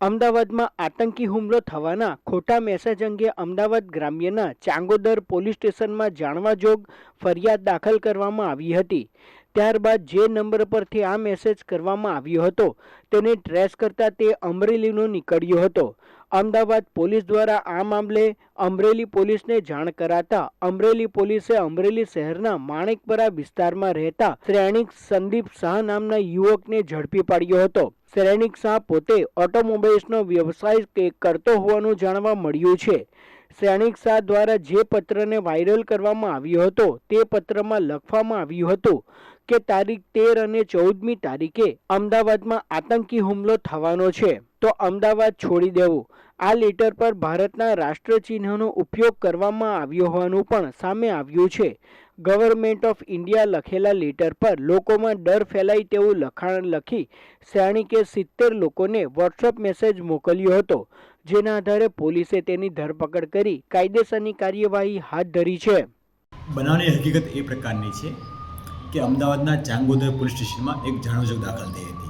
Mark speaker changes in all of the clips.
Speaker 1: અમદાવાદમાં આતંકી હુમલો થવાના ખોટા મેસેજ અંગે અમદાવાદ ગ્રામ્યના ચાંગોદર પોલીસ સ્ટેશનમાં જાણવાજોગ ફરિયાદ દાખલ કરવામાં આવી હતી. ત્યારબાદ જે નંબર પરથી આ મેસેજ કરવામાં આવ્યો હતો તેને ટ્રેસ કરતા તે અમરેલીનો નીકળ્યો હતો. અમદાવાદ પોલીસ દ્વારા આ મામલે અમરેલી પોલીસને જાણ કરાતા અમરેલી પોલીસે અમરેલી શહેરના માણેકપરા વિસ્તારમાં રહેતા શ્રેણિક સંદીપ શાહ નામના યુવકને ઝડપી પાડ્યો હતો. શ્રેણિક શાહ પોતે ઓટોમોબાઈલ્સનો વ્યવસાય કરતો હોવાનું જાણવા મળ્યું છે. શ્રેણિક શાહ દ્વારા જે પત્રને વાયરલ કરવામાં આવ્યો હતો તે પત્રમાં લખવામાં આવ્યું હતું કે તારીખ તેર અને ચૌદમી તારીખે અમદાવાદમાં આતંકી હુમલો થવાનો છે. તો અમદાવાદ છોડી દેવું. આ લેટર પર ભારતના રાષ્ટ્રચિહ્નનો ઉપયોગ કરવામાં આવ્યો હોવાનું પણ સામે આવ્યું છે. ગવર્મેન્ટ ઓફ ઇન્ડિયા લખેલા લેટર પર લોકોમાં ડર ફેલાય તેવું લખાણ લખી સૈનિકે સિત્તેર લોકોને વોટ્સઅપ મેસેજ મોકલ્યો હતો, જેના આધારે પોલીસે તેની ધરપકડ કરી કાયદેસરની કાર્યવાહી હાથ ધરી છે.
Speaker 2: બનાવની હકીકત એ પ્રકારની છે કે અમદાવાદના ચાંગોદર પોલીસ સ્ટેશનમાં એક જાણોજક દાખલ થઈ હતી.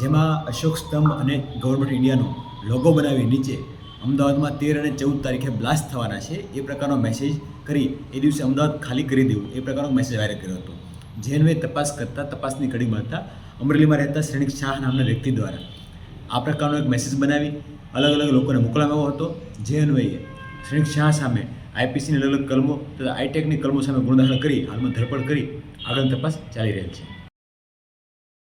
Speaker 2: જેમાં અશોક સ્તંભ અને ગવર્મેન્ટ ઇન્ડિયાનો લોગો બનાવી નીચે અમદાવાદમાં તેર અને ચૌદ તારીખે બ્લાસ્ટ થવાના છે. એ પ્રકારનો મેસેજ કરી એ દિવસે અમદાવાદ ખાલી કરી દેવું. એ પ્રકારનો મેસેજ વાયરલ કર્યો હતો. જે અન્વયે તપાસ કરતાં તપાસની કડી મળતા અમરેલીમાં રહેતા શ્રેણિક શાહ નામના વ્યક્તિ દ્વારા આ પ્રકારનો એક મેસેજ બનાવી અલગ અલગ લોકોને મોકલાવ્યો હતો. જે અન્વયે શ્રેણિક શાહ સામે આઈપીસીની અલગ અલગ કલમો તથા આઈટેકની કલમો સામે ગુનો કરી હાલમાં ધરપકડ કરી આગળ તપાસ ચાલી રહેલ છે.